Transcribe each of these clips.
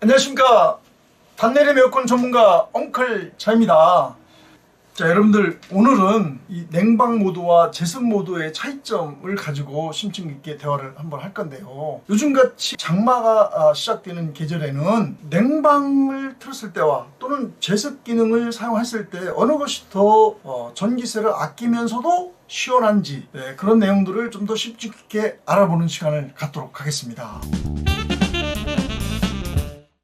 안녕하십니까. 단내림 에어컨 전문가 엉클 차입니다. 자 여러분들 오늘은 이 냉방 모드와 제습 모드의 차이점을 가지고 심층 있게 대화를 한번 할 건데요. 요즘같이 장마가 아, 시작되는 계절에는 냉방을 틀었을 때와 또는 제습 기능을 사용했을 때 어느 것이 더 어, 전기세를 아끼면서도 시원한지 네, 그런 내용들을 좀 더 심층 있게 알아보는 시간을 갖도록 하겠습니다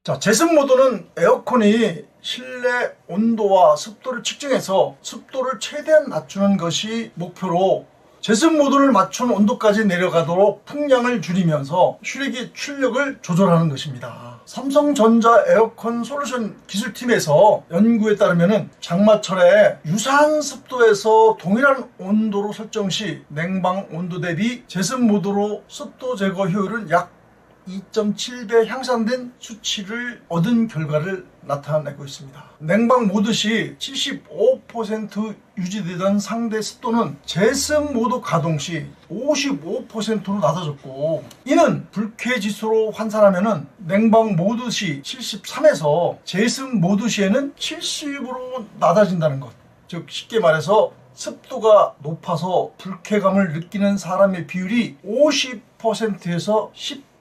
자, 제습 모드는 에어컨이 실내 온도와 습도를 측정해서 습도를 최대한 낮추는 것이 목표로 제습 모드를 맞춘 온도까지 내려가도록 풍량을 줄이면서 슈렉의 출력을 조절하는 것입니다. 삼성전자 에어컨 솔루션 기술팀에서 연구에 따르면 장마철에 유사한 습도에서 동일한 온도로 설정 시 냉방 온도 대비 제습 모드로 습도 제거 효율은 약 2.7배 향상된 수치를 얻은 결과를 나타내고 있습니다. 냉방 모드 시 75% 유지되던 상대 습도는 제습 모드 가동 시 55%로 낮아졌고 이는 불쾌 지수로 환산하면 냉방 모드 시 73에서 제습 모드 시에는 70으로 낮아진다는 것. 즉 쉽게 말해서 습도가 높아서 불쾌감을 느끼는 사람의 비율이 50%에서 10%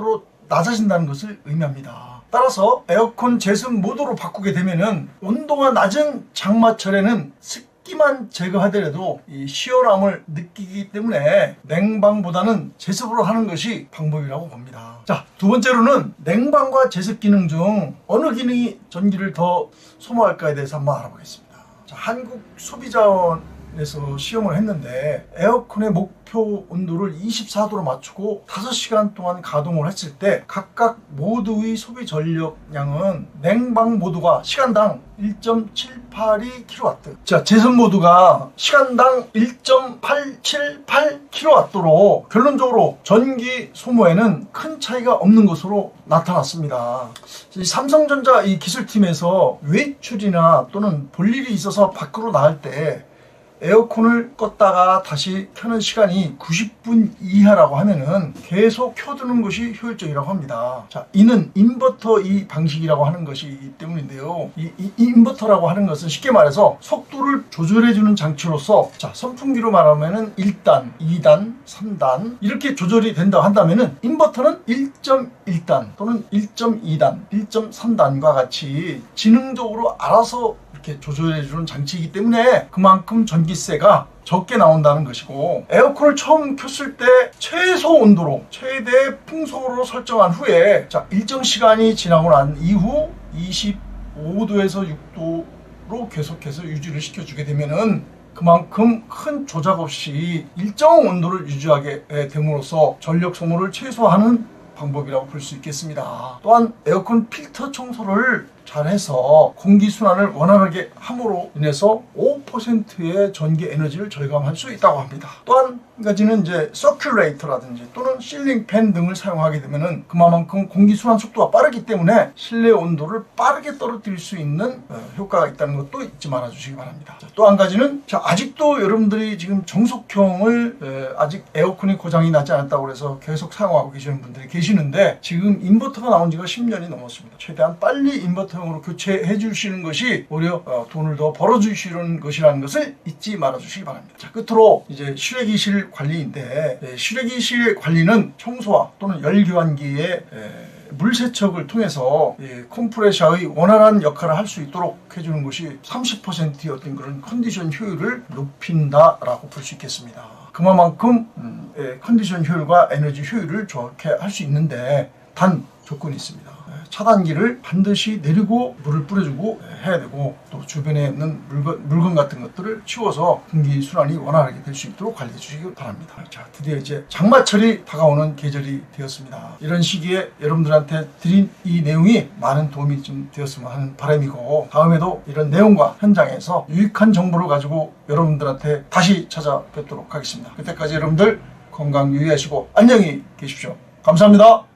로 낮아진다는 것을 의미합니다. 따라서 에어컨 제습 모드로 바꾸게 되면은 온도가 낮은 장마철에는 습기만 제거하더라도 이 시원함을 느끼기 때문에 냉방보다는 제습으로 하는 것이 방법이라고 봅니다. 자, 두 번째로는 냉방과 제습 기능 중 어느 기능이 전기를 더 소모할까에 대해서 한번 알아보겠습니다. 자, 한국 소비자원 에서 시험을 했는데 에어컨의 목표 온도를 24도로 맞추고 5시간 동안 가동을 했을 때 각각 모두의 소비 전력량은 냉방 모드가 시간당 1.782kW. 자, 제습 모드가 시간당 1.878kW로 결론적으로 전기 소모에는 큰 차이가 없는 것으로 나타났습니다. 이 삼성전자 이 기술팀에서 외출이나 또는 볼 일이 있어서 밖으로 나갈 때 에어컨을 껐다가 다시 켜는 시간이 90분 이하라고 하면은 계속 켜두는 것이 효율적이라고 합니다. 자, 이는 인버터 이 방식이라고 하는 것이기 때문인데요. 이, 이- 이 인버터라고 하는 것은 쉽게 말해서 속도를 조절해주는 장치로서 자, 선풍기로 말하면은 1단, 2단, 3단 이렇게 조절이 된다고 한다면은 인버터는 1.1단 또는 1.2단, 1.3단과 같이 지능적으로 알아서 이렇게 조절해주는 장치이기 때문에 그만큼 전기 세가 적게 나온다는 것이고 에어컨을 처음 켰을 때 최소 온도로 최대 풍속으로 설정한 후에 자 일정 시간이 지나고 난 이후 25도에서 6도로 계속해서 유지를 시켜주게 되면은 그만큼 큰 조작 없이 일정 온도를 유지하게 됨으로써 전력 소모를 최소화하는 방법이라고 볼 수 있겠습니다. 또한 에어컨 필터 청소를 잘해서 공기순환을 원활하게 함으로 인해서 5%의 전기 에너지를 절감할 수 있다고 합니다. 또한 한 가지는 이제 서큘레이터라든지 또는 실링 팬 등을 사용하게 되면은 그만큼 공기순환 속도가 빠르기 때문에 실내 온도를 빠르게 떨어뜨릴 수 있는 어, 효과가 있다는 것도 잊지 말아 주시기 바랍니다. 또 한 가지는 자, 아직도 여러분들이 지금 정속형을 에, 아직 에어컨이 고장이 나지 않았다고 해서 계속 사용하고 계시는 분들이 계시는데 지금 인버터가 나온 지가 10년이 넘었습니다. 최대한 빨리 인버터 형으로 교체해 주시는 것이 오히려 어, 돈을 더 벌어 주시는 것이라는 것을 잊지 말아 주시기 바랍니다. 자, 끝으로 이제 실외기실 관리인데 에, 실외기실 관리는 청소와 또는 열교환기의 에, 물 세척을 통해서 이 컴프레셔의 원활한 역할을 할 수 있도록 해주는 것이 30%의 어떤 그런 컨디션 효율을 높인다라고 볼 수 있겠습니다. 그만큼 음, 예, 컨디션 효율과 에너지 효율을 좋게 할 수 있는데 단 조건이 있습니다. 예, 차단기를 반드시 내리고 물을 뿌려주고 예, 해야 되고 또 주변에 있는 물건, 물건 같은 것들을 치워서 공기 순환이 원활하게 될 수 있도록 관리해 주시기 바랍니다. 자, 드디어 이제 장마철이 다가오는 계절이 되었습니다. 이런 시기에 여러분들한테 드린 이 내용이 많은 도움이 좀 되었으면 하는 바람이고 다음에도 이런 내용과 현장에서 유익한 정보를 가지고 여러분들한테 다시 찾아뵙도록 하겠습니다. 그때까지 여러분들 건강 유의하시고 안녕히 계십시오. 감사합니다.